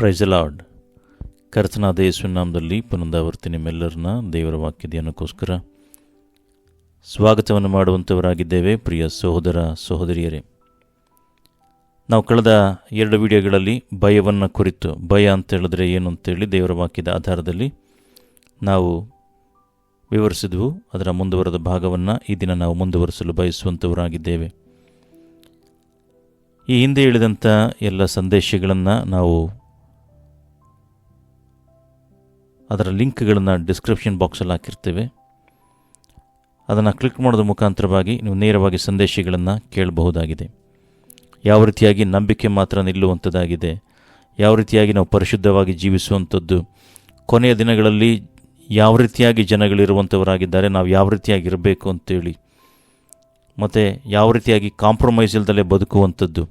Price lord ಕರ್ತನಾದ ಯೇಸುನಾಮದಲ್ಲಿ ಪುನಂದಾವರ್ತಿ ನಿಮ್ಮೆಲ್ಲರನ್ನ ದೇವರ ವಾಕ್ಯದೇನಕ್ಕೋಸ್ಕರ ಸ್ವಾಗತವನ್ನು ಮಾಡುವಂಥವರಾಗಿದ್ದೇವೆ ಪ್ರಿಯ ಸಹೋದರ ಸಹೋದರಿಯರೇ, ನಾವು ಕಳೆದ ಎರಡು ವಿಡಿಯೋಗಳಲ್ಲಿ ಭಯವನ್ನು ಕುರಿತು, ಭಯ ಅಂತ ಹೇಳಿದ್ರೆ ಏನು ಅಂತೇಳಿ ದೇವರ ವಾಕ್ಯದ ಆಧಾರದಲ್ಲಿ ನಾವು ವಿವರಿಸಿದ್ವು. ಅದರ ಮುಂದುವರೆದ ಭಾಗವನ್ನು ಈ ದಿನ ನಾವು ಮುಂದುವರಿಸಲು ಬಯಸುವಂಥವರಾಗಿದ್ದೇವೆ ಈ ಹಿಂದೆ ಹೇಳಿದಂಥ ಎಲ್ಲ ಸಂದೇಶಗಳನ್ನು ನಾವು ಅದರ ಲಿಂಕ್ಗಳನ್ನು ಡಿಸ್ಕ್ರಿಪ್ಷನ್ ಬಾಕ್ಸಲ್ಲಿ ಹಾಕಿರ್ತೇವೆ. ಅದನ್ನು ಕ್ಲಿಕ್ ಮಾಡೋದ್ರ ಮುಖಾಂತರವಾಗಿ ನೀವು ನೇರವಾಗಿ ಸಂದೇಶಗಳನ್ನು ಕೇಳಬಹುದಾಗಿದೆ. ಯಾವ ರೀತಿಯಾಗಿ ನಂಬಿಕೆ ಮಾತ್ರ ನಿಲ್ಲುವಂಥದ್ದಾಗಿದೆ, ಯಾವ ರೀತಿಯಾಗಿ ನಾವು ಪರಿಶುದ್ಧವಾಗಿ ಜೀವಿಸುವಂಥದ್ದು, ಕೊನೆಯ ದಿನಗಳಲ್ಲಿ ಯಾವ ರೀತಿಯಾಗಿ ಜನಗಳಿರುವಂಥವರಾಗಿದ್ದಾರೆ ನಾವು ಯಾವ ರೀತಿಯಾಗಿ ಇರಬೇಕು ಅಂತೇಳಿ. ಮತ್ತು ಯಾವ ರೀತಿಯಾಗಿ ಕಾಂಪ್ರಮೈಸ್ ಇಲ್ದಲೇ ಬದುಕುವಂಥದ್ದು,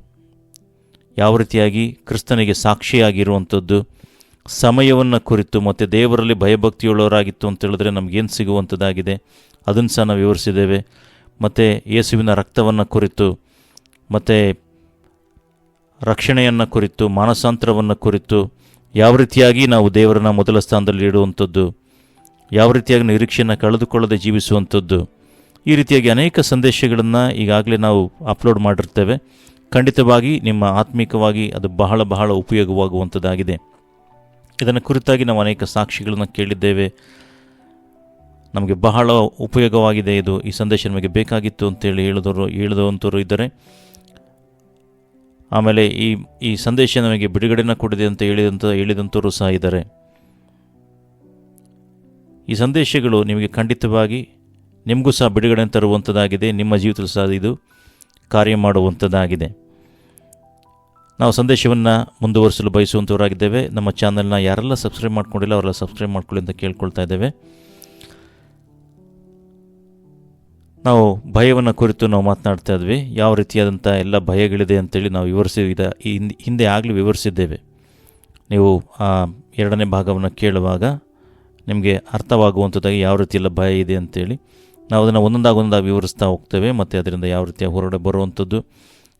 ಯಾವ ರೀತಿಯಾಗಿ ಕ್ರಿಸ್ತನಿಗೆ ಸಾಕ್ಷಿಯಾಗಿರುವಂಥದ್ದು ಸಮಯವನ್ನು ಕುರಿತು ಮತ್ತು ದೇವರಲ್ಲಿ ಭಯಭಕ್ತಿಯುಳ್ಳವರಾಗಿತ್ತು ಅಂತ ಹೇಳಿದ್ರೆ ನಮಗೇನು ಸಿಗುವಂಥದ್ದಾಗಿದೆ ಅದನ್ನು ಸಹ ನಾವು ವಿವರಿಸಿದ್ದೇವೆ. ಮತ್ತು ಯೇಸುವಿನ ರಕ್ತವನ್ನು ಕುರಿತು, ಮತ್ತು ರಕ್ಷಣೆಯನ್ನು ಕುರಿತು, ಮಾನಸಾಂತರವನ್ನು ಕುರಿತು ಯಾವ ರೀತಿಯಾಗಿ ನಾವು ದೇವರನ್ನ ಮೊದಲ ಸ್ಥಾನದಲ್ಲಿ ಇಡುವಂಥದ್ದು, ಯಾವ ರೀತಿಯಾಗಿ ನಿರೀಕ್ಷೆಯನ್ನು ಕಳೆದುಕೊಳ್ಳದೆ ಜೀವಿಸುವಂಥದ್ದು, ಈ ರೀತಿಯಾಗಿ ಅನೇಕ ಸಂದೇಶಗಳನ್ನು ಈಗಾಗಲೇ ನಾವು ಅಪ್ಲೋಡ್ ಮಾಡಿರ್ತೇವೆ. ಖಂಡಿತವಾಗಿ ನಿಮ್ಮ ಆತ್ಮಿಕವಾಗಿ ಅದು ಬಹಳ ಬಹಳ ಉಪಯೋಗವಾಗುವಂಥದ್ದಾಗಿದೆ. ಇದನ್ನು ಕುರಿತಾಗಿ ನಾವು ಅನೇಕ ಸಾಕ್ಷಿಗಳನ್ನು ಕೇಳಿದ್ದೇವೆ. ನಮಗೆ ಬಹಳ ಉಪಯೋಗವಾಗಿದೆ ಇದು. ಈ ಸಂದೇಶ ನಮಗೆ ಬೇಕಾಗಿತ್ತು ಅಂತೇಳಿ ಹೇಳಿದವರು ಹೇಳಿದವಂಥವ್ರು ಇದ್ದಾರೆ. ಆಮೇಲೆ ಈ ಈ ಸಂದೇಶ ನಮಗೆ ಬಿಡುಗಡೆನ ಕೊಡಿದೆ ಅಂತ ಹೇಳಿದಂಥ ಹೇಳಿದಂಥವರು ಸಹ ಇದ್ದಾರೆ. ಈ ಸಂದೇಶಗಳು ನಿಮಗೆ ಖಂಡಿತವಾಗಿ ನಿಮಗೂ ಸಹ ಬಿಡುಗಡೆ ತರುವಂಥದ್ದಾಗಿದೆ ನಿಮ್ಮ ಜೀವಿತದಲ್ಲಿ ಸಹ ಇದು ಕಾರ್ಯ ಮಾಡುವಂಥದ್ದಾಗಿದೆ ನಾವು ಸಂದೇಶವನ್ನು ಮುಂದುವರಿಸಲು ಬಯಸುವಂಥವರಾಗಿದ್ದೇವೆ ನಮ್ಮ ಚಾನಲ್ನ ಯಾರೆಲ್ಲ ಸಬ್ಸ್ಕ್ರೈಬ್ ಮಾಡ್ಕೊಂಡಿಲ್ಲ ಅವರೆಲ್ಲ ಸಬ್ಸ್ಕ್ರೈಬ್ ಮಾಡ್ಕೊಳ್ಳಿ ಅಂತ ಕೇಳ್ಕೊಳ್ತಾ ಇದ್ದೇವೆ. ನಾವು ಭಯವನ್ನು ಕುರಿತು ನಾವು ಮಾತನಾಡ್ತಾ ಇದ್ವಿ. ಯಾವ ರೀತಿಯಾದಂಥ ಎಲ್ಲ ಭಯಗಳಿದೆ ಅಂತೇಳಿ ನಾವು ವಿವರಿಸಿ ಇದ ಹಿಂದೆ ಆಗಲೇ ವಿವರಿಸಿದ್ದೇವೆ. ನೀವು ಆ ಎರಡನೇ ಭಾಗವನ್ನು ಕೇಳುವಾಗ ನಿಮಗೆ ಅರ್ಥವಾಗುವಂಥದ್ದಾಗಿ ಯಾವ ರೀತಿಯೆಲ್ಲ ಭಯ ಇದೆ ಅಂತೇಳಿ ನಾವು ಅದನ್ನು ಒಂದೊಂದಾಗಿ ಒಂದೊಂದಾಗಿ ವಿವರಿಸ್ತಾ ಹೋಗ್ತೇವೆ. ಮತ್ತು ಅದರಿಂದ ಯಾವ ರೀತಿಯ ಹೊರಡೆ ಬರುವಂಥದ್ದು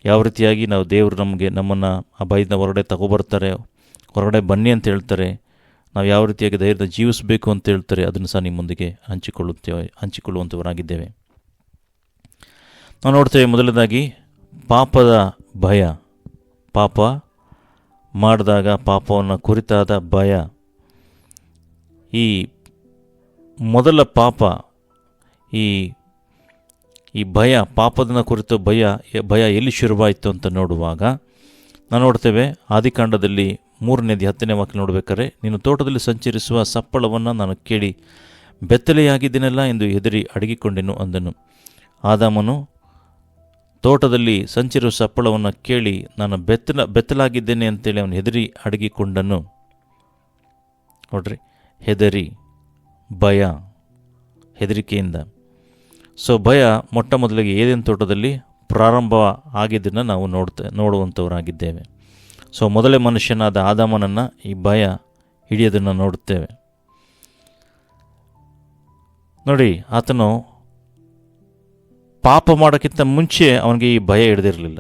ಯಾವ ರೀತಿಯಾಗಿ ನಾವು ದೇವರು ನಮಗೆ ನಮ್ಮನ್ನು ಆ ಭಯದಿಂದ ಹೊರಗಡೆ ತಗೊಬರ್ತಾರೆ, ಹೊರಗಡೆ ಬನ್ನಿ ಅಂತ ಹೇಳ್ತಾರೆ, ನಾವು ಯಾವ ರೀತಿಯಾಗಿ ಧೈರ್ಯದ ಜೀವಿಸಬೇಕು ಅಂತ ಹೇಳ್ತಾರೆ, ಅದನ್ನು ಸಹ ನಿಮ್ಮೊಂದಿಗೆ ಹಂಚಿಕೊಳ್ಳುತ್ತೇವೆ ಹಂಚಿಕೊಳ್ಳುವಂಥವರಾಗಿದ್ದೇವೆ ನಾವು ನೋಡ್ತೇವೆ ಮೊದಲನೇದಾಗಿ ಪಾಪದ ಭಯ. ಪಾಪ ಮಾಡಿದಾಗ ಪಾಪವನ್ನು ಕುರಿತಾದ ಭಯ. ಈ ಮೊದಲ ಪಾಪ, ಈ ಈ ಭಯ, ಪಾಪದನ ಕುರಿತು ಭಯ ಭಯ ಎಲ್ಲಿ ಶುರುವಾಯಿತು ಅಂತ ನೋಡುವಾಗ ನಾವು ನೋಡ್ತೇವೆ ಆದಿಕಾಂಡದಲ್ಲಿ ಮೂರನೇದು ಹತ್ತನೇ ವಾಕ್ಯ ನೋಡಬೇಕಾದ್ರೆ, ನೀನು ತೋಟದಲ್ಲಿ ಸಂಚರಿಸುವ ಸಪ್ಪಳವನ್ನು ನಾನು ಕೇಳಿ ಬೆತ್ತಲೆಯಾಗಿದ್ದೀನಲ್ಲ ಎಂದು ಹೆದರಿ ಅಡಗಿಕೊಂಡೆನು ಅಂದನು. ಆದಾಮನು, ತೋಟದಲ್ಲಿ ಸಂಚರಿಸುವ ಸಪ್ಪಳವನ್ನು ಕೇಳಿ ನಾನು ಬೆತ್ತಲ, ಬೆತ್ತಲಾಗಿದ್ದೇನೆ ಅಂತೇಳಿ ಅವನು ಹೆದರಿ ಅಡಗಿಕೊಂಡನು. ನೋಡ್ರಿ, ಹೆದರಿ, ಭಯ, ಹೆದರಿಕೆಯಿಂದ. ಸೊ ಭಯ ಮೊಟ್ಟ ಮೊದಲಿಗೆ ಏದೇನು ತೋಟದಲ್ಲಿ ಪ್ರಾರಂಭ ಆಗಿದ್ದನ್ನು ನಾವು ನೋಡ್ತೆ, ನೋಡುವಂಥವರಾಗಿದ್ದೇವೆ. ಸೊ ಮೊದಲೇ ಮನುಷ್ಯನಾದ ಆದಾಮನನ್ನು ಈ ಭಯ ಹಿಡಿಯೋದನ್ನು ನೋಡುತ್ತೇವೆ. ನೋಡಿ, ಆತನು ಪಾಪ ಮಾಡೋಕ್ಕಿಂತ ಮುಂಚೆ ಅವನಿಗೆ ಈ ಭಯ ಹಿಡ್ದಿರಲಿಲ್ಲ.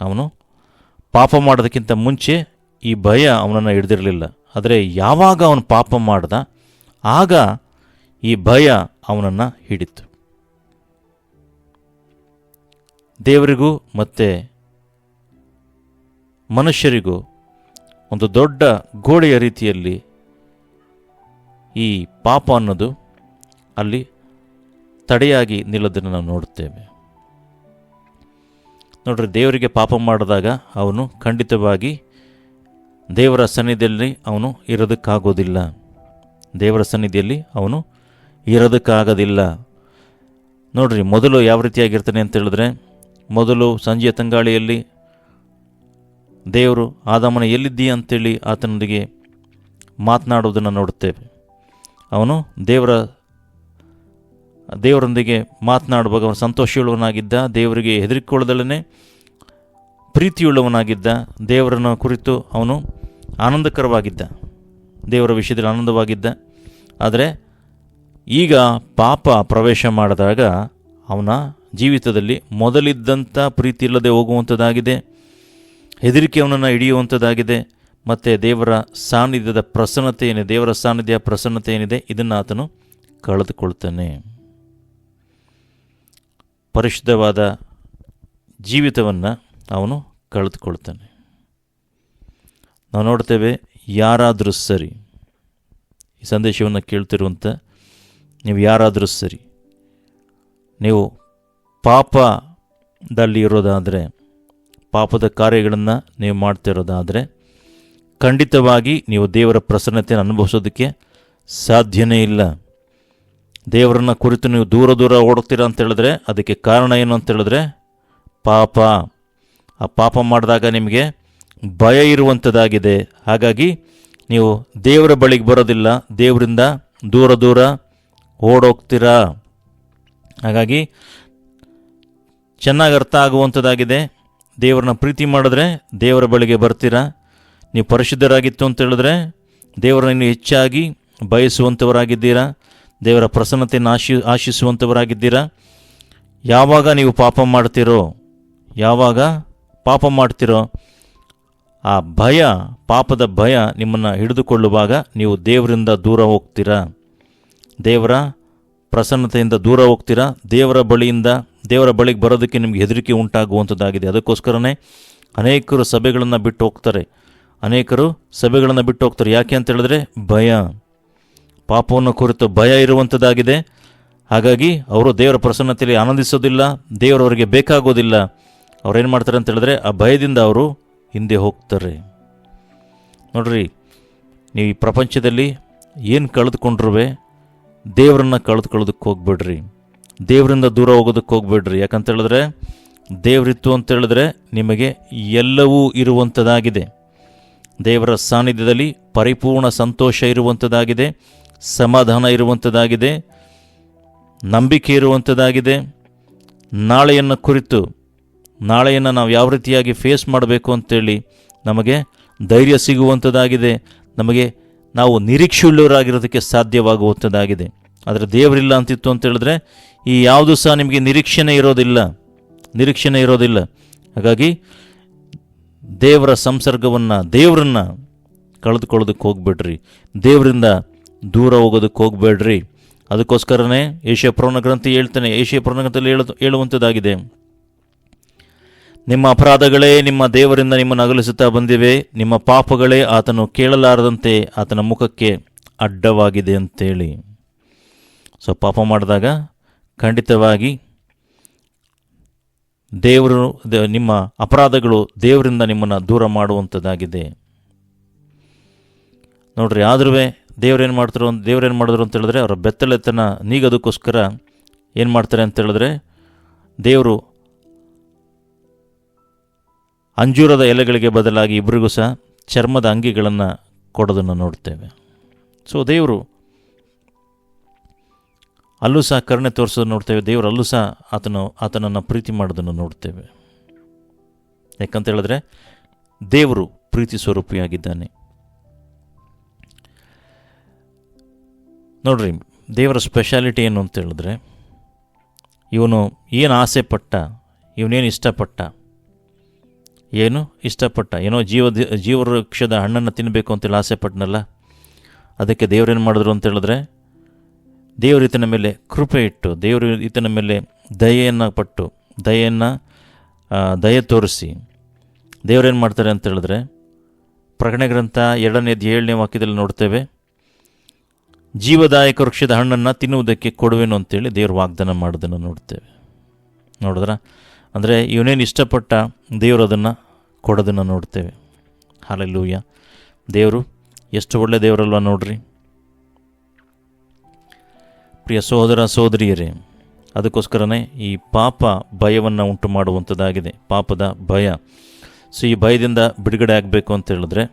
ಅವನು ಪಾಪ ಮಾಡೋದಕ್ಕಿಂತ ಮುಂಚೆ ಈ ಭಯ ಅವನನ್ನು ಹಿಡ್ದಿರಲಿಲ್ಲ. ಆದರೆ ಯಾವಾಗ ಅವನು ಪಾಪ ಮಾಡ್ದ, ಆಗ ಈ ಭಯ ಅವನನ್ನು ಹಿಡಿತು. ದೇವರಿಗೂ ಮತ್ತು ಮನುಷ್ಯರಿಗೂ ಒಂದು ದೊಡ್ಡ ಗೋಡೆಯ ರೀತಿಯಲ್ಲಿ ಈ ಪಾಪ ಅನ್ನೋದು ಅಲ್ಲಿ ತಡೆಯಾಗಿ ನಿಲ್ಲೋದನ್ನು ನಾವು ನೋಡುತ್ತೇವೆ. ನೋಡ್ರಿ, ದೇವರಿಗೆ ಪಾಪ ಮಾಡಿದಾಗ ಅವನು ಖಂಡಿತವಾಗಿ ದೇವರ ಸನ್ನಿಧಿಯಲ್ಲಿ ಅವನು ಇರೋದಕ್ಕಾಗೋದಿಲ್ಲ. ದೇವರ ಸನ್ನಿಧಿಯಲ್ಲಿ ಅವನು ಇರೋದಕ್ಕಾಗೋದಿಲ್ಲ. ನೋಡ್ರಿ, ಮೊದಲು ಯಾವ ರೀತಿಯಾಗಿರ್ತಾನೆ ಅಂತ ಹೇಳಿದ್ರೆ ಮೊದಲು ಸಂಜೆಯ ತಂಗಾಳಿಯಲ್ಲಿ, ದೇವರು ಆದಮನ ಎಲ್ಲಿದ್ದೀಯ ಅಂತೇಳಿ ಆತನೊಂದಿಗೆ ಮಾತನಾಡುವುದನ್ನು ನೋಡುತ್ತೇವೆ. ಅವನು ದೇವರ, ದೇವರೊಂದಿಗೆ ಮಾತನಾಡುವಾಗ ಅವನು ಸಂತೋಷವುಳ್ಳವನಾಗಿದ್ದ ದೇವರಿಗೆ ಹೆದರಿಕೊಳ್ಳದಲ್ಲೇ ಪ್ರೀತಿಯುಳ್ಳವನಾಗಿದ್ದ, ದೇವರನ್ನು ಕುರಿತು ಅವನು ಆನಂದಕರವಾಗಿದ್ದ, ದೇವರ ವಿಷಯದಲ್ಲಿ ಆನಂದವಾಗಿದ್ದ. ಆದರೆ ಈಗ ಪಾಪ ಪ್ರವೇಶ ಮಾಡಿದಾಗ ಅವನ ಜೀವಿತದಲ್ಲಿ ಮೊದಲಿದ್ದಂಥ ಪ್ರೀತಿ ಇಲ್ಲದೆ ಹೋಗುವಂಥದ್ದಾಗಿದೆ, ಹೆದರಿಕೆಯವನನ್ನು ಹಿಡಿಯುವಂಥದ್ದಾಗಿದೆ, ಮತ್ತು ದೇವರ ಸಾನ್ನಿಧ್ಯದ ಪ್ರಸನ್ನತೆ ಏನಿದೆ ದೇವರ ಸಾನ್ನಿಧ್ಯ ಪ್ರಸನ್ನತೆ ಏನಿದೆ ಇದನ್ನು ಆತನು ಕಳೆದುಕೊಳ್ತಾನೆ. ಪರಿಶುದ್ಧವಾದ ಜೀವಿತವನ್ನು ಅವನು ಕಳೆದುಕೊಳ್ತಾನೆ. ನಾವು ನೋಡ್ತೇವೆ, ಯಾರಾದರೂ ಸರಿ, ಈ ಸಂದೇಶವನ್ನು ಕೇಳ್ತಿರುವಂಥ ನೀವು ಯಾರಾದರೂ ಸರಿ, ನೀವು ಪಾಪದಲ್ಲಿ ಇರೋದಾದರೆ ಪಾಪದ ಕಾರ್ಯಗಳನ್ನು ನೀವು ಮಾಡ್ತಿರೋದಾದರೆ, ಖಂಡಿತವಾಗಿ ನೀವು ದೇವರ ಪ್ರಸನ್ನತೆಯನ್ನು ಅನುಭವಿಸೋದಕ್ಕೆ ಸಾಧ್ಯನೇ ಇಲ್ಲ. ದೇವರನ್ನ ಕುರಿತು ನೀವು ದೂರ ದೂರ ಓಡುತ್ತೀರಾ ಅಂತ ಹೇಳಿದ್ರೆ, ಅದಕ್ಕೆ ಕಾರಣ ಏನು ಅಂತ ಹೇಳಿದ್ರೆ, ಪಾಪ. ಆ ಪಾಪ ಮಾಡಿದಾಗ ನಿಮಗೆ ಭಯ ಇರುವಂಥದ್ದಾಗಿದೆ ಹಾಗಾಗಿ ನೀವು ದೇವರ ಬಳಿಗೆ ಬರೋದಿಲ್ಲ, ದೇವರಿಂದ ದೂರ ದೂರ ಓಡೋಗ್ತೀರಾ. ಹಾಗಾಗಿ ಚೆನ್ನಾಗಿ ಅರ್ಥ ಆಗುವಂಥದ್ದಾಗಿದೆ. ದೇವರನ್ನ ಪ್ರೀತಿ ಮಾಡಿದ್ರೆ ದೇವರ ಬಳಿಗೆ ಬರ್ತೀರಾ? ನೀವು ಪರಿಶುದ್ಧರಾಗಿತ್ತು ಅಂತ ಹೇಳಿದ್ರೆ ದೇವರನ್ನು ಹೆಚ್ಚಾಗಿ ಬಯಸುವಂಥವರಾಗಿದ್ದೀರಾ? ದೇವರ ಪ್ರಸನ್ನತೆಯನ್ನು ಆಶಿ, ಆಶಿಸುವಂಥವರಾಗಿದ್ದೀರಾ? ಯಾವಾಗ ನೀವು ಪಾಪ ಮಾಡ್ತೀರೋ, ಯಾವಾಗ ಪಾಪ ಮಾಡ್ತೀರೋ, ಆ ಭಯ, ಪಾಪದ ಭಯ ನಿಮ್ಮನ್ನು ಹಿಡಿದುಕೊಳ್ಳುವಾಗ ನೀವು ದೇವರಿಂದ ದೂರ ಹೋಗ್ತೀರಾ? ದೇವರ ಪ್ರಸನ್ನತೆಯಿಂದ ದೂರ ಹೋಗ್ತೀರಾ? ದೇವರ ಬಳಿಯಿಂದ ದೇವರ ಬಳಿಗೆ ಬರೋದಕ್ಕೆ ನಿಮಗೆ ಹೆದರಿಕೆ ಉಂಟಾಗುವಂಥದ್ದಾಗಿದೆ. ಅದಕ್ಕೋಸ್ಕರನೇ ಅನೇಕರು ಸಭೆಗಳನ್ನು ಬಿಟ್ಟು ಹೋಗ್ತಾರೆ. ಅನೇಕರು ಸಭೆಗಳನ್ನು ಬಿಟ್ಟು ಹೋಗ್ತಾರೆ. ಯಾಕೆ ಅಂತ ಹೇಳಿದ್ರೆ ಭಯ. ಪಾಪವನ್ನು ಕುರಿತು ಭಯ ಇರುವಂಥದ್ದಾಗಿದೆ. ಹಾಗಾಗಿ ಅವರು ದೇವರ ಪ್ರಸನ್ನತೆಯಲ್ಲಿ ಆನಂದಿಸೋದಿಲ್ಲ ದೇವರವರಿಗೆ ಬೇಕಾಗೋದಿಲ್ಲ. ಅವ್ರೇನು ಮಾಡ್ತಾರೆ ಅಂತ ಹೇಳಿದ್ರೆ ಆ ಭಯದಿಂದ ಅವರು ಹಿಂದೆ ಹೋಗ್ತಾರೆ. ನೋಡ್ರಿ ನೀವು ಈ ಪ್ರಪಂಚದಲ್ಲಿ ಏನು ಕಳೆದುಕೊಂಡ್ರೂ ದೇವರನ್ನು ಕಳೆದುಕೊಳ್ಳೋದಕ್ಕೆ ಹೋಗ್ಬೇಡ್ರಿ. ದೇವರಿಂದ ದೂರ ಹೋಗೋದಕ್ಕೆ ಹೋಗ್ಬೇಡ್ರಿ. ಯಾಕಂತ ಹೇಳಿದ್ರೆ, ದೇವರಿತ್ತು ಅಂತ ಹೇಳಿದ್ರೆ ನಿಮಗೆ ಎಲ್ಲವೂ ಇರುವಂಥದ್ದಾಗಿದೆ. ದೇವರ ಸಾನ್ನಿಧ್ಯದಲ್ಲಿ ಪರಿಪೂರ್ಣ ಸಂತೋಷ ಇರುವಂಥದ್ದಾಗಿದೆ, ಸಮಾಧಾನ ಇರುವಂಥದ್ದಾಗಿದೆ, ನಂಬಿಕೆ ಇರುವಂಥದ್ದಾಗಿದೆ. ನಾಳೆಯನ್ನು ಕುರಿತು, ನಾಳೆಯನ್ನು ನಾವು ಯಾವ ರೀತಿಯಾಗಿ ಫೇಸ್ ಮಾಡಬೇಕು ಅಂತೇಳಿ ನಮಗೆ ಧೈರ್ಯ ಸಿಗುವಂಥದ್ದಾಗಿದೆ. ನಮಗೆ ನಾವು ನಿರೀಕ್ಷೆಯುಳ್ಳವರಾಗಿರೋದಕ್ಕೆ ಸಾಧ್ಯವಾಗುವಂಥದ್ದಾಗಿದೆ. ಆದರೆ ದೇವರಿಲ್ಲ ಅಂತಿತ್ತು ಅಂತ ಹೇಳಿದ್ರೆ ಈ ಯಾವುದು ಸಹ ನಿಮಗೆ ನಿರೀಕ್ಷಣೆ ಇರೋದಿಲ್ಲ ನಿರೀಕ್ಷಣೆ ಇರೋದಿಲ್ಲ. ಹಾಗಾಗಿ ದೇವರ ಸಂಸರ್ಗವನ್ನು, ದೇವರನ್ನು ಕಳೆದುಕೊಳ್ಳೋದಕ್ಕೆ ಹೋಗ್ಬೇಡ್ರಿ. ದೇವರಿಂದ ದೂರ ಹೋಗೋದಕ್ಕೆ ಹೋಗ್ಬೇಡ್ರಿ. ಅದಕ್ಕೋಸ್ಕರನೇ ಏಷ್ಯಾ ಪುರಾಣ ಗ್ರಂಥಿ ಹೇಳ್ತಾನೆ. ಏಷ್ಯಾ ಪುರಾಣ ಗ್ರಂಥದಲ್ಲಿ ಹೇಳ ಹೇಳುವಂಥದ್ದಾಗಿದೆ. ನಿಮ್ಮ ಅಪರಾಧಗಳೇ ನಿಮ್ಮ ದೇವರಿಂದ ನಿಮ್ಮನ್ನು ಅಗಲಿಸುತ್ತಾ ಬಂದಿವೆ. ನಿಮ್ಮ ಪಾಪಗಳೇ ಆತನು ಕೇಳಲಾರದಂತೆ ಆತನ ಮುಖಕ್ಕೆ ಅಡ್ಡವಾಗಿದೆ ಅಂತೇಳಿ. ಸೊ ಪಾಪ ಮಾಡಿದಾಗ ಖಂಡಿತವಾಗಿ ದೇವರು ನಿಮ್ಮ ಅಪರಾಧಗಳು ದೇವರಿಂದ ನಿಮ್ಮನ್ನು ದೂರ ಮಾಡುವಂಥದ್ದಾಗಿದೆ. ನೋಡ್ರಿ ಆದ್ರೂ ದೇವ್ರೇನು ಮಾಡ್ತಾರೆ, ದೇವ್ರೇನು ಮಾಡಿದ್ರು ಅಂತ ಹೇಳಿದ್ರೆ ಅವರ ಬೆತ್ತಲೆತನ ನೀಗೋದಕ್ಕೋಸ್ಕರ ಏನು ಮಾಡ್ತಾರೆ ಅಂತ ಹೇಳಿದ್ರೆ ದೇವರು ಅಂಜೂರದ ಎಲೆಗಳಿಗೆ ಬದಲಾಗಿ ಇಬ್ಬರಿಗೂ ಸಹ ಚರ್ಮದ ಅಂಗಿಗಳನ್ನು ಕೊಡೋದನ್ನು ನೋಡ್ತೇವೆ. ಸೊ ದೇವರು ಅಲ್ಲೂ ಸಹ ಕರುಣೆ ತೋರಿಸೋದು ನೋಡ್ತೇವೆ. ದೇವರು ಅಲ್ಲೂ ಸಹ ಆತನು, ಆತನನ್ನು ಪ್ರೀತಿ ಮಾಡೋದನ್ನು ನೋಡ್ತೇವೆ. ಯಾಕಂತ ಹೇಳಿದ್ರೆ, ದೇವರು ಪ್ರೀತಿ ಸ್ವರೂಪಿಯಾಗಿದ್ದಾನೆ. ನೋಡ್ರಿ, ದೇವರ ಸ್ಪೆಷಾಲಿಟಿ ಏನು ಅಂತ ಹೇಳಿದ್ರೆ, ಇವನು ಏನು ಆಸೆ ಪಟ್ಟ, ಇವನೇನು ಇಷ್ಟಪಟ್ಟ, ಏನು ಇಷ್ಟಪಟ್ಟ, ಏನೋ ಜೀವ, ಜೀವವೃಕ್ಷದ ಹಣ್ಣನ್ನು ತಿನ್ನಬೇಕು ಅಂತೇಳಿ ಆಸೆ ಪಟ್ಟನಲ್ಲ ಅದಕ್ಕೆ ದೇವರೇನು ಮಾಡಿದ್ರು ಅಂತ ಹೇಳಿದ್ರೆ ದೇವರು ಈತನ ಮೇಲೆ ಕೃಪೆ ಇಟ್ಟು, ದೇವರು ಈತನ ಮೇಲೆ ದಯೆಯನ್ನು ಪಟ್ಟು, ದಯೆಯನ್ನು ದಯೆ ತೋರಿಸಿ. ದೇವರೇನು ಮಾಡ್ತಾರೆ ಅಂತ ಹೇಳಿದ್ರೆ, ಪ್ರಕಟಣೆ ಗ್ರಂಥ ಎರಡನೇದು ಏಳನೇ ವಾಕ್ಯದಲ್ಲಿ ನೋಡ್ತೇವೆ. ಜೀವದಾಯಕ ವೃಕ್ಷದ ಹಣ್ಣನ್ನು ತಿನ್ನುವುದಕ್ಕೆ ಕೊಡುವೆನು ಅಂತೇಳಿ ದೇವರು ವಾಗ್ದಾನ ಮಾಡೋದನ್ನು ನೋಡ್ತೇವೆ. ನೋಡಿದ್ರ? ಅಂದರೆ ಇವನೇನು ಇಷ್ಟಪಟ್ಟ ದೇವರು ಅದನ್ನು ಕೊಡೋದನ್ನು ನೋಡ್ತೇವೆ. ಹಾಲೆಲ್ಲೂಯ್ಯ ದೇವರು, ಎಷ್ಟು ಒಳ್ಳೆಯ ದೇವರಲ್ವ ನೋಡ್ರಿ. ಪ್ರಿಯ ಸಹೋದರ ಸಹೋದರಿಯರೇ ಅದಕ್ಕೋಸ್ಕರನೇ ಈ ಪಾಪ ಭಯವನ್ನು ಉಂಟು ಮಾಡುವಂಥದ್ದಾಗಿದೆ ಪಾಪದ ಭಯ. ಸೊ ಈ ಭಯದಿಂದ ಬಿಡುಗಡೆ ಆಗಬೇಕು ಅಂತ ಹೇಳಿದ್ರೆ,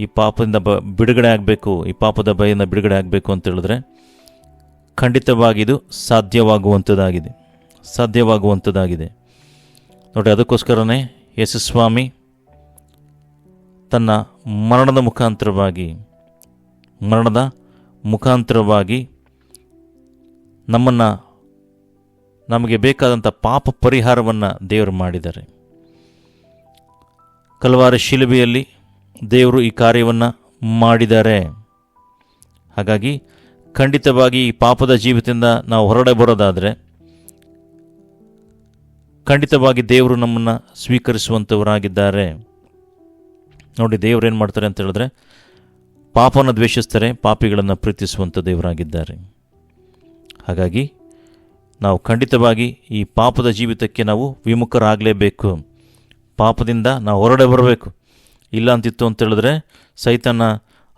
ಈ ಪಾಪದಿಂದ ಬ, ಬಿಡುಗಡೆ ಆಗಬೇಕು, ಈ ಪಾಪದ ಭಯದಿಂದ ಬಿಡುಗಡೆ ಆಗಬೇಕು ಅಂತ ಹೇಳಿದ್ರೆ, ಖಂಡಿತವಾಗಿ ಇದು ಸಾಧ್ಯವಾಗುವಂಥದ್ದಾಗಿದೆ. ಸಾಧ್ಯವಾಗುವಂಥದ್ದಾಗಿದೆ. ನೋಡಿ, ಅದಕ್ಕೋಸ್ಕರನೇ ಯಶಸ್ವಾಮಿ ತನ್ನ ಮರಣದ ಮುಖಾಂತರವಾಗಿ ಮರಣದ ಮುಖಾಂತರವಾಗಿ ನಮ್ಮನ್ನು, ನಮಗೆ ಬೇಕಾದಂಥ ಪಾಪ ಪರಿಹಾರವನ್ನು ದೇವರು ಮಾಡಿದ್ದಾರೆ. ಕಲ್ವಾರ ಶಿಲುಬೆಯಲ್ಲಿ ದೇವರು ಈ ಕಾರ್ಯವನ್ನು ಮಾಡಿದ್ದಾರೆ. ಹಾಗಾಗಿ ಖಂಡಿತವಾಗಿ ಈ ಪಾಪದ ಜೀವಿತದಿಂದ ನಾವು ಹೊರಡೆ ಬರೋದಾದರೆ, ಖಂಡಿತವಾಗಿ ದೇವರು ನಮ್ಮನ್ನು ಸ್ವೀಕರಿಸುವಂಥವರಾಗಿದ್ದಾರೆ ನೋಡಿ, ದೇವರು ಏನು ಮಾಡ್ತಾರೆ ಅಂತ ಹೇಳಿದ್ರೆ, ಪಾಪವನ್ನು ದ್ವೇಷಿಸ್ತಾರೆ, ಪಾಪಿಗಳನ್ನು ಪ್ರೀತಿಸುವಂಥ ದೇವರಾಗಿದ್ದಾರೆ. ಹಾಗಾಗಿ ನಾವು ಖಂಡಿತವಾಗಿ ಈ ಪಾಪದ ಜೀವಿತಕ್ಕೆ ನಾವು ವಿಮುಖರಾಗಲೇಬೇಕು. ಪಾಪದಿಂದ ನಾವು ಹೊರಡೆ ಬರಬೇಕು. ಇಲ್ಲ ಅಂತಿತ್ತು ಅಂತ ಹೇಳಿದ್ರೆ ಸೈತನ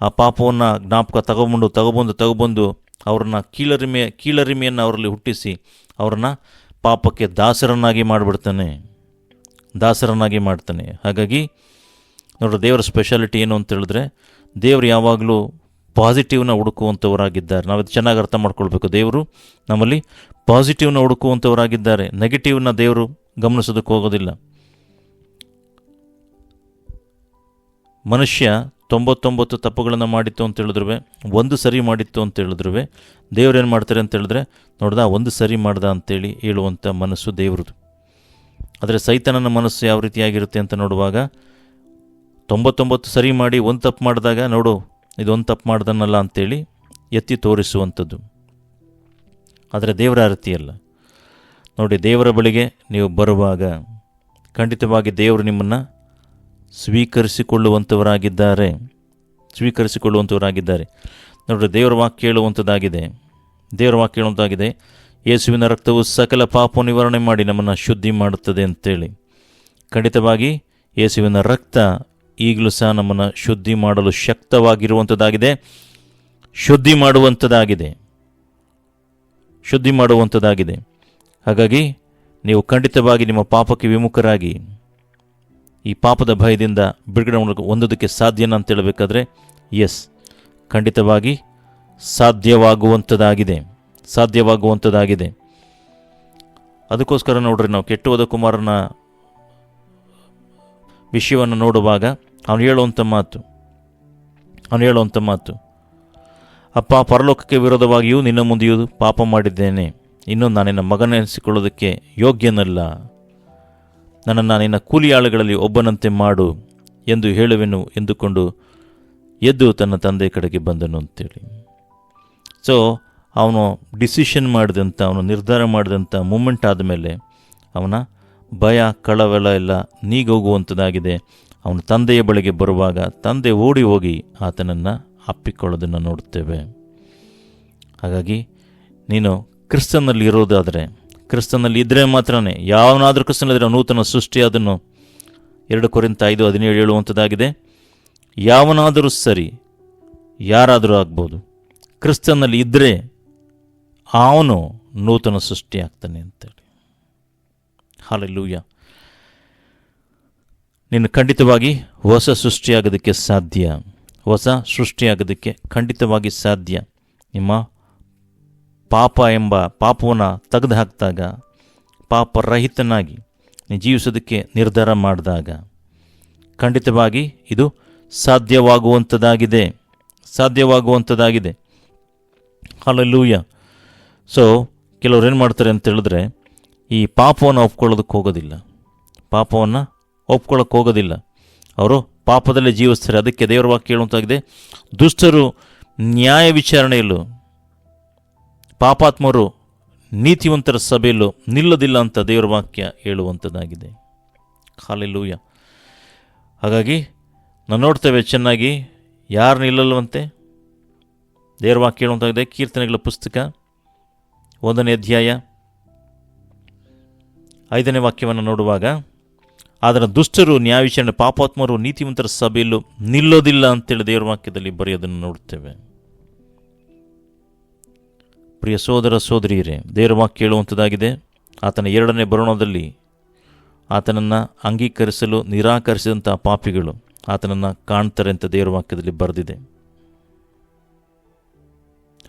ಆ ಪಾಪವನ್ನು ಜ್ಞಾಪಕ ತಗೊಬಂದು ತಗೊಬಂದು ತಗೊಬಂದು ಅವ್ರನ್ನ ಕೀಳರಿಮೆ, ಕೀಳರಿಮೆಯನ್ನು ಅವರಲ್ಲಿ ಹುಟ್ಟಿಸಿ ಅವ್ರನ್ನ ಪಾಪಕ್ಕೆ ದಾಸರನ್ನಾಗಿ ಮಾಡಿಬಿಡ್ತಾನೆ. ದಾಸರನ್ನಾಗಿ ಮಾಡ್ತಾನೆ. ಹಾಗಾಗಿ ನೋಡ್ರಿ ದೇವರ ಸ್ಪೆಷಾಲಿಟಿ ಏನು ಅಂತ ಹೇಳಿದ್ರೆ ದೇವರು ಯಾವಾಗಲೂ ಪಾಸಿಟಿವ್ನ ಹುಡುಕುವಂಥವರಾಗಿದ್ದಾರೆ ನಾವು ಚೆನ್ನಾಗಿ ಅರ್ಥ ಮಾಡ್ಕೊಳ್ಬೇಕು. ದೇವರು ನಮ್ಮಲ್ಲಿ ಪಾಸಿಟಿವ್ನ ಹುಡುಕುವಂಥವರಾಗಿದ್ದಾರೆ ನೆಗೆಟಿವ್ನ ದೇವರು ಗಮನಿಸೋದಕ್ಕೆ ಹೋಗೋದಿಲ್ಲ. ಮನುಷ್ಯ ತೊಂಬತ್ತೊಂಬತ್ತು ತಪ್ಪುಗಳನ್ನು ಮಾಡಿತ್ತು ಅಂತ ಹೇಳಿದ್ರು ಒಂದು ಸರಿ ಮಾಡಿತ್ತು ಅಂತ ಹೇಳಿದ್ರು ದೇವ್ರು ಏನು ಮಾಡ್ತಾರೆ ಅಂತ ಹೇಳಿದ್ರೆ, ನೋಡ್ದ, ಒಂದು ಸರಿ ಮಾಡ್ದ ಅಂತೇಳಿ ಹೇಳುವಂಥ ಮನಸ್ಸು ದೇವ್ರದ್ದು ಆದರೆ ಸೈತನನ ಮನಸ್ಸು ಯಾವ ರೀತಿಯಾಗಿರುತ್ತೆ ಅಂತ ನೋಡುವಾಗ, ತೊಂಬತ್ತೊಂಬತ್ತು ಸರಿ ಮಾಡಿ ಒಂದು ತಪ್ಪು ಮಾಡಿದಾಗ ನೋಡು ಇದೊಂದು ತಪ್ಪು ಮಾಡ್ದನ್ನಲ್ಲ ಅಂತೇಳಿ ಎತ್ತಿ ತೋರಿಸುವಂಥದ್ದು. ಆದರೆ ದೇವರ ಅಲ್ಲ. ನೋಡಿ, ದೇವರ ಬಳಿಗೆ ನೀವು ಬರುವಾಗ ಖಂಡಿತವಾಗಿ ದೇವರು ನಿಮ್ಮನ್ನು ಸ್ವೀಕರಿಸಿಕೊಳ್ಳುವಂಥವರಾಗಿದ್ದಾರೆ. ಸ್ವೀಕರಿಸಿಕೊಳ್ಳುವಂಥವರಾಗಿದ್ದಾರೆ. ನೋಡಿ, ದೇವರ ವಾಕ್ಯ ಹೇಳುವಂಥದ್ದಾಗಿದೆ ದೇವರ ವಾಕ್ಯ ಹೇಳುವಂಥದ್ದಾಗಿದೆ ಯೇಸುವಿನ ರಕ್ತವು ಸಕಲ ಪಾಪ ನಿವಾರಣೆ ಮಾಡಿ ನಮ್ಮನ್ನು ಶುದ್ಧಿ ಮಾಡುತ್ತದೆ ಅಂತೇಳಿ. ಖಂಡಿತವಾಗಿ ಯೇಸುವಿನ ರಕ್ತ ಈಗಲೂ ಸಹ ನಮ್ಮನ್ನು ಶುದ್ಧಿ ಮಾಡಲು ಶಕ್ತವಾಗಿರುವಂಥದ್ದಾಗಿದೆ ಶುದ್ಧಿ ಮಾಡುವಂಥದ್ದಾಗಿದೆ ಶುದ್ಧಿ ಮಾಡುವಂಥದ್ದಾಗಿದೆ ಹಾಗಾಗಿ ನೀವು ಖಂಡಿತವಾಗಿ ನಿಮ್ಮ ಪಾಪಕ್ಕೆ ವಿಮುಖರಾಗಿ ಈ ಪಾಪದ ಭಯದಿಂದ ಬಿಡುಗಡೆ ಮೂಲಕ ಹೊಂದೋದಕ್ಕೆ ಸಾಧ್ಯನ ಅಂತ ಹೇಳಬೇಕಾದ್ರೆ ಎಸ್ ಖಂಡಿತವಾಗಿ ಸಾಧ್ಯವಾಗುವಂಥದ್ದಾಗಿದೆ ಸಾಧ್ಯವಾಗುವಂಥದ್ದಾಗಿದೆ ಅದಕ್ಕೋಸ್ಕರ ನೋಡ್ರಿ, ನಾವು ಕೆಟ್ಟುವುದ ಕುಮಾರನ ವಿಷಯವನ್ನು ನೋಡುವಾಗ ಅವನು ಹೇಳುವಂಥ ಮಾತು, ಅವನು ಹೇಳುವಂಥ ಮಾತು, ಅಪ್ಪ, ಪರಲೋಕಕ್ಕೆ ವಿರೋಧವಾಗಿಯೂ ನಿನ್ನ ಮುಂದೆಯೂ ಪಾಪ ಮಾಡಿದ್ದೇನೆ. ಇನ್ನೂ ನಾನು ನಿನ್ನ ಮಗನೆನಿಸಿಕೊಳ್ಳೋದಕ್ಕೆ ಯೋಗ್ಯನಲ್ಲ. ನನ್ನನ್ನು ನಿನ್ನ ಕೂಲಿಯಾಳುಗಳಲ್ಲಿ ಒಬ್ಬನಂತೆ ಮಾಡು ಎಂದು ಹೇಳುವೆನು ಎಂದುಕೊಂಡು ಎದ್ದು ತನ್ನ ತಂದೆ ಕಡೆಗೆ ಬಂದನು ಅಂತೇಳಿ. ಸೊ ಅವನು ಡಿಸಿಷನ್ ಮಾಡಿದಂಥ, ಅವನು ನಿರ್ಧಾರ ಮಾಡಿದಂಥ ಮೂಮೆಂಟ್ ಆದಮೇಲೆ ಅವನ ಭಯ ಕಳವೆಲ್ಲ ಎಲ್ಲ ನೀಗೋಗುವಂಥದ್ದಾಗಿದೆ ಅವನ ತಂದೆಯ ಬಳಿಗೆ ಬರುವಾಗ ತಂದೆ ಓಡಿ ಹೋಗಿ ಆತನನ್ನು ಅಪ್ಪಿಕೊಳ್ಳೋದನ್ನು ನೋಡುತ್ತೇವೆ. ಹಾಗಾಗಿ ನೀನು ಕ್ರಿಸ್ತನಲ್ಲಿ ಇರೋದಾದರೆ, ಕ್ರಿಸ್ತನಲ್ಲಿ ಇದ್ದರೆ ಮಾತ್ರನೇ, ಯಾವನಾದರೂ ಕ್ರಿಸ್ತನಲ್ಲಿದ್ದರೆ ನೂತನ ಸೃಷ್ಟಿ ಅದನ್ನು ಎರಡು ಕೊರಿಂತ ಐದು ಹದಿನೇಳು ಹೇಳುವಂಥದ್ದಾಗಿದೆ ಯಾವನಾದರೂ ಸರಿ, ಯಾರಾದರೂ ಆಗ್ಬೋದು, ಕ್ರಿಸ್ತನಲ್ಲಿ ಇದ್ದರೆ ಅವನು ನೂತನ ಸೃಷ್ಟಿ ಆಗ್ತಾನೆ ಅಂತೇಳಿ. ಹಾಲೆಲ್ಲೂಯ್ಯ ನೀನು ಖಂಡಿತವಾಗಿ ಹೊಸ ಸೃಷ್ಟಿಯಾಗೋದಕ್ಕೆ ಸಾಧ್ಯ. ಹೊಸ ಸೃಷ್ಟಿಯಾಗೋದಕ್ಕೆ ಖಂಡಿತವಾಗಿ ಸಾಧ್ಯ. ನಿಮ್ಮ ಪಾಪ ಎಂಬ ಪಾಪವನ್ನು ತೆಗೆದು ಹಾಕಿದಾಗ ಪಾಪರಹಿತನಾಗಿ ಜೀವಿಸೋದಕ್ಕೆ ನಿರ್ಧಾರ ಮಾಡಿದಾಗ, ಖಂಡಿತವಾಗಿ ಇದು ಸಾಧ್ಯವಾಗುವಂಥದ್ದಾಗಿದೆ. ಸಾಧ್ಯವಾಗುವಂಥದ್ದಾಗಿದೆ. ಹಾಲೆಲ್ಲೂಯ್ಯ ಸೊ ಕೆಲವ್ರು ಏನು ಮಾಡ್ತಾರೆ ಅಂತ ಹೇಳಿದ್ರೆ ಈ ಪಾಪವನ್ನು ಒಪ್ಕೊಳ್ಳೋದಕ್ಕೆ ಹೋಗೋದಿಲ್ಲ. ಪಾಪವನ್ನು ಒಪ್ಕೊಳ್ಳೋಕೆ ಹೋಗೋದಿಲ್ಲ. ಅವರು ಪಾಪದಲ್ಲೇ ಜೀವಿಸ್ತಾರೆ. ಅದಕ್ಕೆ ದೇವರ ವಾಕ್ಯ ಹೇಳುವಂತಾಗಿದೆ, ದುಷ್ಟರು ನ್ಯಾಯ ವಿಚಾರಣೆಯಲ್ಲೂ, ಪಾಪಾತ್ಮರು ನೀತಿವಂತರ ಸಭೆಯಲ್ಲೂ ನಿಲ್ಲೋದಿಲ್ಲ ಅಂತ ದೇವರ ವಾಕ್ಯ ಹೇಳುವಂಥದ್ದಾಗಿದೆ ಹಾಲೆಲ್ಲೂಯ್ಯ ಹಾಗಾಗಿ ನಾವು ನೋಡ್ತೇವೆ ಚೆನ್ನಾಗಿ ಯಾರು ನಿಲ್ಲಲ್ವಂತೆ? ದೇವರ ವಾಕ್ಯ ಹೇಳುವಂತಾಗಿದೆ, ಕೀರ್ತನೆಗಳ ಪುಸ್ತಕ, ಒಂದನೇ ಅಧ್ಯಾಯ. ಐದನೇ ವಾಕ್ಯವನ್ನು ನೋಡುವಾಗ, ಆದರೆ ದುಷ್ಟರು ನ್ಯಾಯವಿಚಾರಣೆ ಪಾಪಾತ್ಮರು, ನೀತಿವಂತರ ಸಭೆಯಲ್ಲೂ ನಿಲ್ಲೋದಿಲ್ಲ ಅಂತೇಳಿ ದೇವರ ವಾಕ್ಯದಲ್ಲಿ ಬರೆಯೋದನ್ನು ನೋಡುತ್ತೇವೆ. ಪ್ರಿಯ ಸೋದರ ಸೋದರಿಯರೇ, ದೇವರ ವಾಕ್ಯ ಹೇಳುವಂಥದ್ದಾಗಿದೆ. ಆತನ ಎರಡನೇ ಬರೋಣದಲ್ಲಿ ಆತನನ್ನು ಅಂಗೀಕರಿಸಲು ನಿರಾಕರಿಸಿದಂಥ ಪಾಪಿಗಳು ಆತನನ್ನು ಕಾಣ್ತಾರೆ ಅಂತ ದೇವರ ವಾಕ್ಯದಲ್ಲಿ ಬರೆದಿದೆ.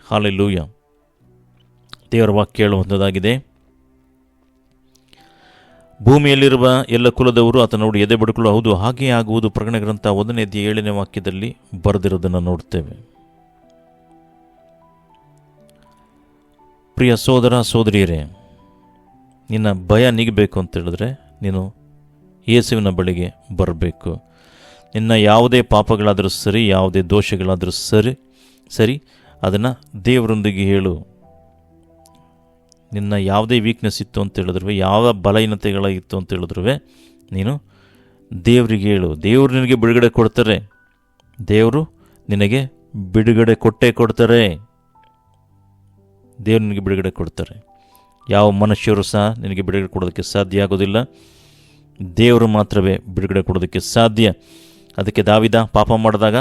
ಹಾಲೆಲ್ಲೂಯ್ಯ ದೇವರ ವಾಕ್ಯ ಹೇಳುವಂಥದ್ದಾಗಿದೆ. ಭೂಮಿಯಲ್ಲಿರುವ ಎಲ್ಲ ಕುಲದವರು ಆತನ ನೋಡಿ ಎದೆ ಬಡುಕಲು ಹೌದು ಹಾಗೆಯೇ ಆಗುವುದು. ಪ್ರಕರಣ ಗ್ರಂಥ ಒಂದನೇ ಅಧ್ಯಾಯ ಏಳನೇ ವಾಕ್ಯದಲ್ಲಿ ಬರೆದಿರೋದನ್ನು ನೋಡ್ತೇವೆ ಪ್ರಿಯ ಸೋದರ ಸೋದರಿಯರೇ, ನಿನ್ನ ಭಯ ನೀಗಬೇಕು ಅಂತ ಹೇಳಿದ್ರೆ ನೀನು ಯೇಸುವಿನ ಬಳಿಗೆ ಬರಬೇಕು. ನಿನ್ನ ಯಾವುದೇ ಪಾಪಗಳಾದರೂ ಸರಿ, ಯಾವುದೇ ದೋಷಗಳಾದರೂ ಸರಿ ಸರಿ, ಅದನ್ನು ದೇವರೊಂದಿಗೆ ಹೇಳು. ನಿನ್ನ ಯಾವುದೇ ವೀಕ್ನೆಸ್ ಇತ್ತು ಅಂತ ಹೇಳಿದ್ರು ಯಾವ ಬಲಹೀನತೆಗಳಾಗಿತ್ತು ಅಂತ ಹೇಳಿದ್ರು ನೀನು ದೇವರಿಗೆ ಹೇಳು. ದೇವರು ನಿನಗೆ ಬಿಡುಗಡೆ ಕೊಡ್ತಾರೆ. ದೇವರು ನಿನಗೆ ಬಿಡುಗಡೆ ಕೊಟ್ಟೇ ಕೊಡ್ತಾರೆ. ದೇವರು ನಿನಗೆ ಬಿಡುಗಡೆ ಕೊಡ್ತಾರೆ. ಯಾವ ಮನುಷ್ಯರು ಸಹ ನಿನಗೆ ಬಿಡುಗಡೆ ಕೊಡೋದಕ್ಕೆ ಸಾಧ್ಯ ಆಗೋದಿಲ್ಲ. ದೇವರು ಮಾತ್ರವೇ ಬಿಡುಗಡೆ ಕೊಡೋದಕ್ಕೆ ಸಾಧ್ಯ. ಅದಕ್ಕೆ ದಾವಿದ ಪಾಪ ಮಾಡಿದಾಗ,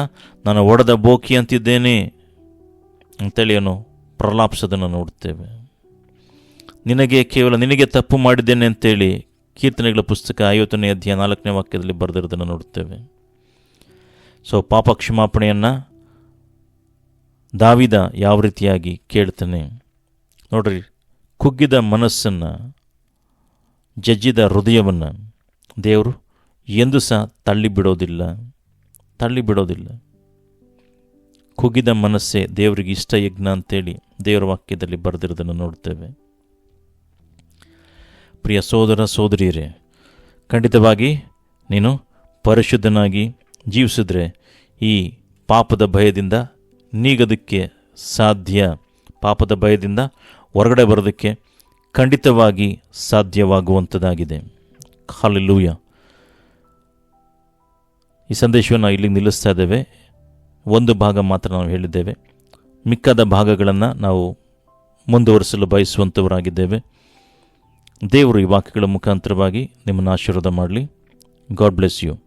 ನಾನು ಒಡೆದ ಬೋಕಿ ಅಂತಿದ್ದೇನೆ. ಅಂತೇಳಿ ಅವನು ಪ್ರಲಾಪಿಸೋದನ್ನು ನೋಡ್ತೇವೆ. ನಿನಗೆ ಕೇವಲ ನಿನಗೆ ತಪ್ಪು ಮಾಡಿದ್ದೇನೆ ಅಂತೇಳಿ ಕೀರ್ತನೆಗಳ ಪುಸ್ತಕ ಐವತ್ತನೇ ಅಧ್ಯಾಯ ನಾಲ್ಕನೇ ವಾಕ್ಯದಲ್ಲಿ ಬರೆದಿರೋದನ್ನು ನೋಡುತ್ತೇವೆ. ಸೊ ಪಾಪ ಕ್ಷಮಾಪಣೆಯನ್ನು ದಾವಿದ ಯಾವ ರೀತಿಯಾಗಿ ಕೇಳ್ತಾನೆ? ನೋಡ್ರಿ, ಕುಗ್ಗಿದ ಮನಸ್ಸನ್ನು, ಜಜ್ಜಿದ ಹೃದಯವನ್ನು ದೇವರು ಎಂದೂ ಸಹ ತಳ್ಳಿ ಬಿಡೋದಿಲ್ಲ ತಳ್ಳಿ ಬಿಡೋದಿಲ್ಲ ಕುಗ್ಗಿದ ಮನಸ್ಸೇ ದೇವರಿಗೆ ಇಷ್ಟ ಯಜ್ಞ ಅಂತೇಳಿ ದೇವರ ವಾಕ್ಯದಲ್ಲಿ ಬರೆದಿರೋದನ್ನು ನೋಡ್ತೇವೆ ಪ್ರಿಯ ಸೋದರ ಸೋದರಿಯರೇ, ಖಂಡಿತವಾಗಿ ನೀನು ಪರಿಶುದ್ಧನಾಗಿ ಜೀವಿಸಿದ್ರೆ ಈ ಪಾಪದ ಭಯದಿಂದ ನೀಗೋದಕ್ಕೆ ಸಾಧ್ಯ. ಪಾಪದ ಭಯದಿಂದ ಹೊರಗಡೆ ಬರೋದಕ್ಕೆ ಖಂಡಿತವಾಗಿ ಸಾಧ್ಯವಾಗುವಂಥದ್ದಾಗಿದೆ. ಹಾಲೆಲ್ಲೂಯ ಈ ಸಂದೇಶವನ್ನು ಇಲ್ಲಿ ನಿಲ್ಲಿಸ್ತಾ ಇದ್ದೇವೆ. ಒಂದು ಭಾಗ ಮಾತ್ರ ನಾವು ಹೇಳಿದ್ದೇವೆ. ಮಿಕ್ಕದ ಭಾಗಗಳನ್ನು ನಾವು ಮುಂದುವರಿಸಲು ಬಯಸುವಂಥವರಾಗಿದ್ದೇವೆ ದೇವರು ಈ ವಾಕ್ಯಗಳ ಮುಖಾಂತರವಾಗಿ ನಿಮ್ಮನ್ನು ಆಶೀರ್ವಾದ ಮಾಡಲಿ. God bless you.